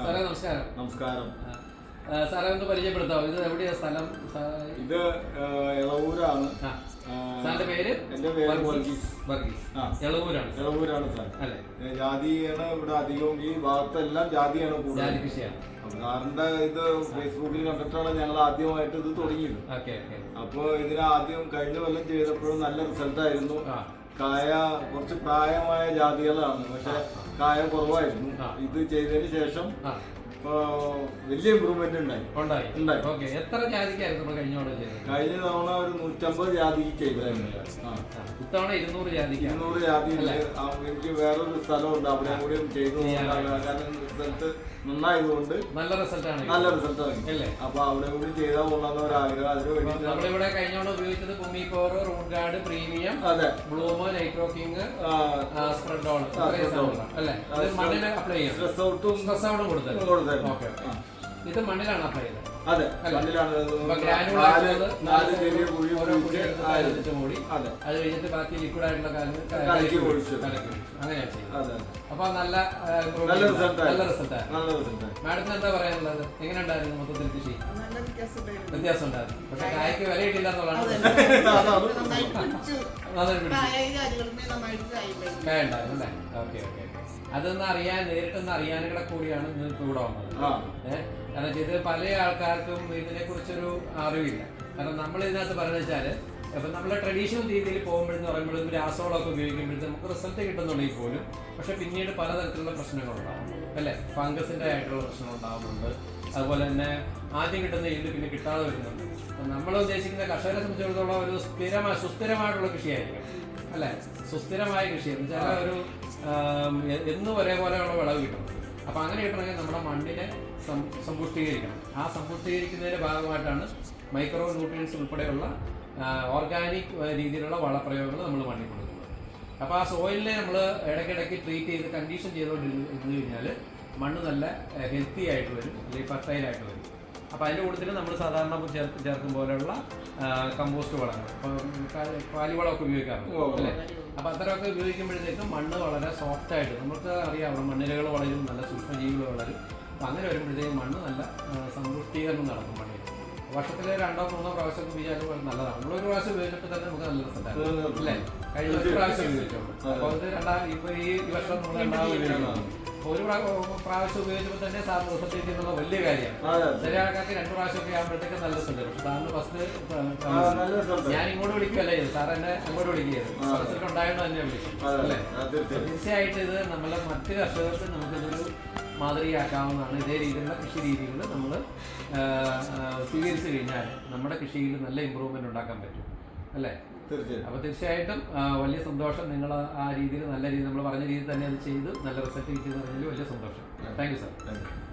സാറേ നമസ്കാരം നമസ്കാരം ആ, സാറേ ഒന്ന് പരിചയപ്പെടുത്താം ഇത് എവിടെയാ സ്ഥലം? ഇത് എളവൂരാണ്. സാറിന്റെ പേര്? എന്റെ പേര് വർഗീസ്. വർഗീസ്. ആ. എളവൂരാണ് സാർ. അല്ലെ? ജാതിയാണ് ഇവിടെ അധികവും ഈ ഭാഗത്തെല്ലാം ജാതിയാണ് ജാതി കൂടുതൽ സാറിന്റെ ഇത് ഫേസ്ബുക്കിൽ കണ്ടിട്ടാണ് ഞങ്ങൾ ആദ്യമായിട്ട് ഇത് തുടങ്ങിയത്. അപ്പൊ ഇതിന് ആദ്യം കഴിഞ്ഞ കൊല്ലം ചെയ്തപ്പോഴും നല്ല റിസൾട്ട് ആയിരുന്നു. കായ കുറച്ച് പ്രായമായ ജാതികളാണ്. പക്ഷെ കായ കുറവായിരുന്നു. ഇത് ചെയ്തതിന് ശേഷം വലിയ ഇമ്പ്രൂവ്മെന്റ് ഉണ്ടായി. ഉണ്ടായി. ഉണ്ടായി. ഓക്കെ. എത്ര ജാതിക്കായിരുന്നു നമ്മൾ തവണ ചെയ്തത്? കഴിഞ്ഞ തവണ ഒരു നൂറ്റമ്പത് ജാതിക്ക് ചെയ്തായിരുന്നു ഇത്തവണ ഇരുന്നൂറ് ജാതിക്കാണ് ഇരുന്നൂറ് ജാതി എനിക്ക് വേറൊരു സ്ഥലമുണ്ട്. അവിടെ കൂടി ചെയ്തു. കാരണം റിസൾട്ട് നന്നായതുകൊണ്ട് നല്ല റിസൾട്ടാണ് നല്ല റിസൾട്ട് അല്ലേ? അപ്പൊ അവിടെ കൂടി ചെയ്താൽ കൊള്ളാന്ന് ഒരു ആഗ്രഹം. അതിന് വേണ്ടിയിട്ടാണ് നമ്മളിവിടെ കഴിഞ്ഞോണ്ട് ഉപയോഗിച്ചത് ഭൂമി പവർ റൂട്ട് ഗാർഡ് പ്രീമിയം അതെ. ബ്ലൂമോ നൈട്രോ കിങ് സ്പ്രെഡ് ഓൺ അല്ലേ? മണ്ണിൽ അപ്ലൈ ചെയ്യാം സ്ട്രെസ് ഔട്ടും കൊടുത്തത് കൊടുത്തായിരുന്നു. ഇത് മണ്ണിലാണ് അപ്ലൈ ചെയ്തത്. അതെ? മണ്ണിലാണ് നാല് ചെറിയ കുഴി മൂടി. അതെ. അത് കഴിഞ്ഞിട്ട് ബാക്കി ലിക്വിഡ് ആയിട്ടുള്ള കലക്കി ഒഴിച്ചു. അങ്ങനെയാണ് അതെ. അപ്പൊ നല്ല നല്ല റിസൾട്ട് നല്ല റിസൾട്ട് നല്ല റിസൾട്ട് മാഡത്തിന് എന്താ പറയാനുള്ളത്? എങ്ങനെ ഉണ്ടായിരുന്നു മൊത്തത്തിൽ കൃഷി. വ്യത്യാസം ഉണ്ടായിരുന്നു പക്ഷെ കായ്ക്ക് വില കിട്ടില്ല എന്നുള്ളതാണ് അതൊന്ന് അറിയാൻ നേരിട്ടൊന്ന് അറിയാനുകളെ കൂടിയാണ് ഇന്ന് ഇവിടെ വന്നത്. ഏഹ് കാരണം ഇത് പല ആൾക്കാർക്കും ഇതിനെ കുറിച്ചൊരു അറിവില്ല. കാരണം നമ്മൾ ഇതിനകത്ത് പറയുന്നത് വെച്ചാൽ ഇപ്പൊ നമ്മളെ ട്രഡീഷണൽ രീതിയിൽ പോകുമ്പോഴെന്ന് പറയുമ്പോഴും രാസവളമൊക്കെ ഉപയോഗിക്കുമ്പോഴത്തെ നമുക്ക് റിസൾട്ട് കിട്ടുന്നുണ്ടെങ്കിൽ പോലും പക്ഷെ പിന്നീട് പലതരത്തിലുള്ള പ്രശ്നങ്ങളുണ്ടാവും അല്ലെ? ഫംഗസിന്റെ ആയിട്ടുള്ള പ്രശ്നം ഉണ്ടാവുന്നുണ്ട് അതുപോലെ തന്നെ ആദ്യം കിട്ടുന്ന ഈൽഡ് പിന്നെ കിട്ടാതെ വരുന്നുണ്ട്. അപ്പം നമ്മൾ ഉദ്ദേശിക്കുന്ന കർഷകരെ സംബന്ധിച്ചിടത്തോളം ഒരു സ്ഥിരമായ സുസ്ഥിരമായിട്ടുള്ള കൃഷിയായിരിക്കും. അല്ലേ? സുസ്ഥിരമായ കൃഷി. എന്ന് വെച്ചാൽ ഒരു എന്നും ഒരേപോലെയുള്ള വിളവ് കിട്ടും. അപ്പൊ അങ്ങനെ കിട്ടണമെങ്കിൽ നമ്മുടെ മണ്ണിനെ സമ്പുഷ്ടീകരിക്കണം. ആ സമ്പുഷ്ടീകരിക്കുന്നതിന്റെ ഭാഗമായിട്ടാണ് മൈക്രോ ന്യൂട്രിയൻസ് ഉൾപ്പെടെയുള്ള ഓർഗാനിക് രീതിയിലുള്ള വളപ്രയോഗങ്ങൾ നമ്മൾ മണ്ണിൽ കൊടുക്കുന്നത് അപ്പോൾ ആ സോയിലിനെ നമ്മൾ ഇടയ്ക്കിടയ്ക്ക് ട്രീറ്റ് ചെയ്ത് കണ്ടീഷൻ ചെയ്തുകൊണ്ടിരുന്നു കഴിഞ്ഞാൽ മണ്ണ് നല്ല ഹെൽത്തി ആയിട്ട് വരും അല്ലെങ്കിൽ ഫെർട്ടൈൽ ആയിട്ട് വരും. അപ്പോൾ അതിന്റെ കൂട്ടത്തിൽ നമ്മൾ സാധാരണ ചേർത്ത് ചേർക്കും പോലെയുള്ള കമ്പോസ്റ്റ് വളങ്ങൾ. ഇപ്പം കാ- കാലിവളമൊക്കെ ഉപയോഗിക്കാറുണ്ട് അല്ലേ? അപ്പോൾ അത്തരമൊക്കെ ഉപയോഗിക്കുമ്പോഴത്തേക്കും മണ്ണ് വളരെ സോഫ്റ്റ് ആയിട്ട് നമുക്ക് അറിയാവുന്ന മണ്ണിലകൾ വളരും നല്ല സൂക്ഷ്മജീവികൾ വളരും. അപ്പം അങ്ങനെ വരുമ്പോഴത്തേക്കും മണ്ണ് നല്ല സമ്പുഷ്ടീകരണം നടക്കും മണ്ണിൽ വർഷത്തിൽ രണ്ടോ മൂന്നോ പ്രാവശ്യം ഉപയോഗിച്ചാലും വളരെ നല്ലതാണ്. നമ്മളൊരു പ്രാവശ്യം ഉപയോഗിച്ചപ്പോൾ തന്നെ നമുക്ക് നല്ല റിസൾട്ടാണ് അല്ലേ? കഴിഞ്ഞ ഒരു പ്രാവശ്യം ഉപയോഗിച്ചോളൂ. അപ്പോൾ ഇത് രണ്ടാം ഇപ്പോൾ ഈ വർഷം നമ്മൾ രണ്ടാമത് ഉപയോഗിക്കണം അപ്പോൾ ഒരു പ്രാ- പ്രാവശ്യം ഉപയോഗിച്ചപ്പോൾ തന്നെ സാറിന് റിസൾട്ട് കിട്ടിയെന്നുള്ള വലിയ കാര്യമാണ് ചില ആൾക്കാർക്ക് രണ്ട് പ്രാവശ്യം ഒക്കെ ആകുമ്പോഴത്തേക്ക് നല്ല റിസൾട്ട് പക്ഷെ സാറിന് ഫസ്റ്റ് ഞാൻ ഇങ്ങോട്ട് വിളിക്കുകയല്ലേ ചെയ്തു സാർ എന്നെ അങ്ങോട്ട് വിളിക്കുകയായിരുന്നു. റിസൾട്ട് ഉണ്ടായത് തന്നെ വിളിക്കും അല്ലേ? തീർച്ചയായിട്ടും ഇത് നമ്മളെ മറ്റ് കർഷകർക്ക് നമുക്കിതൊരു മാതൃകയാക്കാവുന്നതാണ്. ഇതേ രീതിയിലുള്ള കൃഷി രീതികൾ നമ്മൾ സ്വീകരിച്ചു കഴിഞ്ഞാൽ നമ്മുടെ കൃഷിയിൽ നല്ല ഇമ്പ്രൂവ്മെന്റ് ഉണ്ടാക്കാൻ പറ്റും. അല്ലേ? തീർച്ചയായും അപ്പൊ തീർച്ചയായിട്ടും വലിയ സന്തോഷം. നിങ്ങൾ ആ രീതിയിൽ നല്ല രീതിയിൽ നമ്മൾ പറഞ്ഞ രീതിയിൽ തന്നെ അത് ചെയ്ത് നല്ല റിസൾട്ട് കിട്ടിയെന്ന് പറഞ്ഞാൽ വലിയ സന്തോഷം. Thank you sir. Thank you.